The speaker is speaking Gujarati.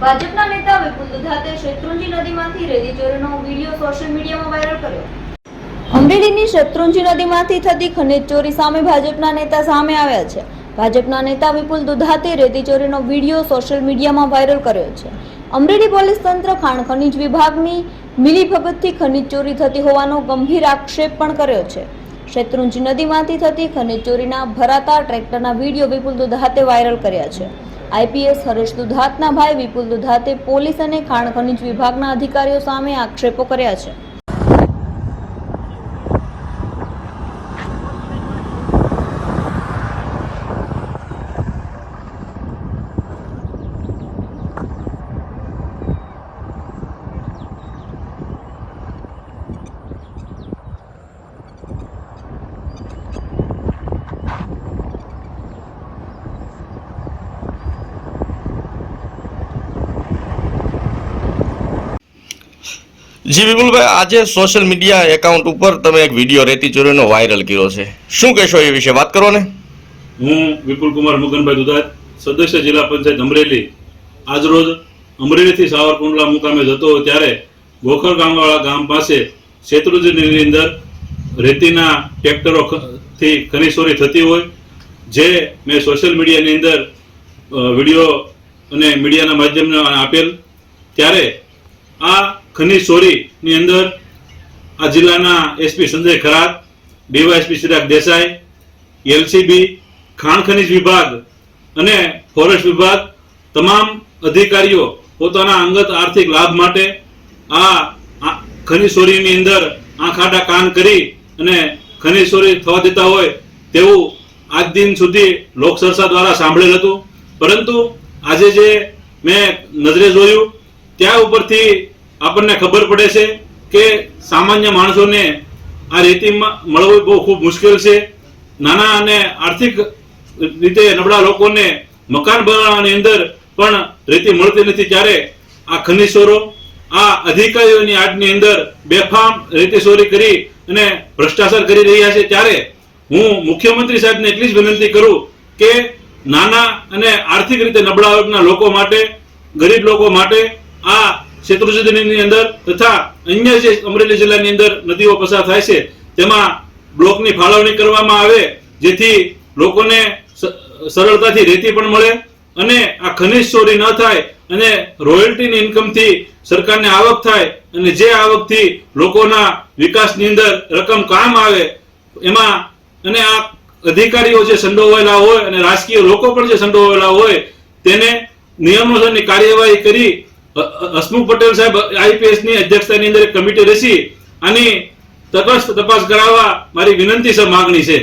ભાજપના નેતા વિપુલ દુધાતે શેત્રુંજી નદીમાંથી રેતી ચોરીનો વીડિયો સોશિયલ મીડિયામાં વાયરલ કર્યો. અમરેલીની શેત્રુંજી નદીમાંથી થતી ખનીજ ચોરી સામે ભાજપના નેતા સામે આવ્યા છે. ભાજપના નેતા વિપુલ દુધાતે રેતી ચોરીનો વીડિયો સોશિયલ મીડિયામાં વાયરલ કર્યો છે. અમરેલી પોલીસ તંત્ર ખાણ ખનીજ વિભાગની મિલીભગતથી ખનીજ ચોરી થતી હોવાનો ગંભીર આક્ષેપ પણ કર્યો છે. શેત્રુંજી નદીમાંથી થતી ખનીજ ચોરીના ભરાતા ટ્રેક્ટરના વીડિયો વિપુલ દુધાતે વાયરલ કર્યા છે. આઈપીએસ હરેશ દુધાતના ભાઈ વિપુલ દુધાતે પોલીસ અને ખાણ ખનિજ વિભાગના અધિકારીઓ સામે આક્ષેપો કર્યા છે. જી વિપુલભાઈ આજે સોશિયલ મીડિયા એકાઉન્ટ ઉપર તમે એક વીડિયો રેતી ચોરીનો વાયરલ કર્યો છે. શું કહેશો એ વિશે? વાત કરો ને હું વિપુલ કુમાર મુગનભાઈ દુધાત, સદસ્ય જિલ્લા પંચાયત અમરેલી. આજરોજ અમરેલીથી સાવરકુંડલા મુકામે જતો ત્યારે ગોખર ગામવાળા ગામ પાસે શેત્રુંજીની અંદર રેતીના ટ્રેક્ટરો થી ખનીજ ચોરી થતી હોય, જે મેં સોશિયલ મીડિયાની અંદર વીડિયો અને મીડિયાના માધ્યમને આપેલ. ત્યારે આ ખનીજ ચોરીની અંદર આ જિલ્લાના SP Sanjay Kharat, DYSP Chirag Desai, LCB, ખાણ ખનીજ વિભાગ અને ફોરેસ્ટ વિભાગ તમામ અધિકારીઓ પોતાના અંગત આર્થિક લાભ માટે આ ખનીજ ચોરીની અંદર આંખ કાન કરી અને ખનીજ ચોરી થવા દેતા હોય તેવું આજ દિન સુધી લોકસરસા દ્વારા સાંભળેલ હતું. પરંતુ આજે જે મેં નજરે જોયું, ત્યાં ઉપરથી આપણને ખબર પડે છે કે સામાન્ય માણસોને આ રેતીમાં મળવું બહુ ખૂબ મુશ્કેલ છે. નાના અને આર્થિક રીતે નબળા લોકોને મકાન બનાવવાની અંદર પણ રેતી મળતી નથી ત્યારે આ ખનીજ ચોરો આ અધિકારીઓની આજની અંદર બેફામ રેતી ચોરી કરી અને ભ્રષ્ટાચાર કરી રહ્યા છે. ત્યારે હું મુખ્યમંત્રી સાહેબને એટલી જ વિનંતી કરું કે નાના અને આર્થિક રીતે નબળા વર્ગના લોકો માટે, ગરીબ લોકો માટે આ શેત્રુંજીની અંદર તથા અન્ય જે અમરેલી જિલ્લાની અંદર નદીઓ પસાર થાય છે, તેમાં બ્લોકની ફાળવણી કરવામાં આવે, જેથી લોકોને સરળતાથી રેતી પણ મળે અને આ ખનિજ ચોરી ન થાય અને રોયલ્ટીની ઇન્કમથી સરકારને આવક થાય અને જે આવકથી લોકોના વિકાસની અંદર રકમ કામ આવે, એમાં અને આ અધિકારીઓ જે સંડોવાયેલા હોય અને રાજકીય લોકો પણ જે સંડોવાયેલા હોય, તેને નિયમોસરની કાર્યવાહી કરી હસમુખ પટેલ સાહેબ આઈપીએસની અધ્યક્ષતાની અંદર એક કમિટી રચી આની તપાસ તપાસ કરાવવા મારી વિનંતી છે માગણી છે.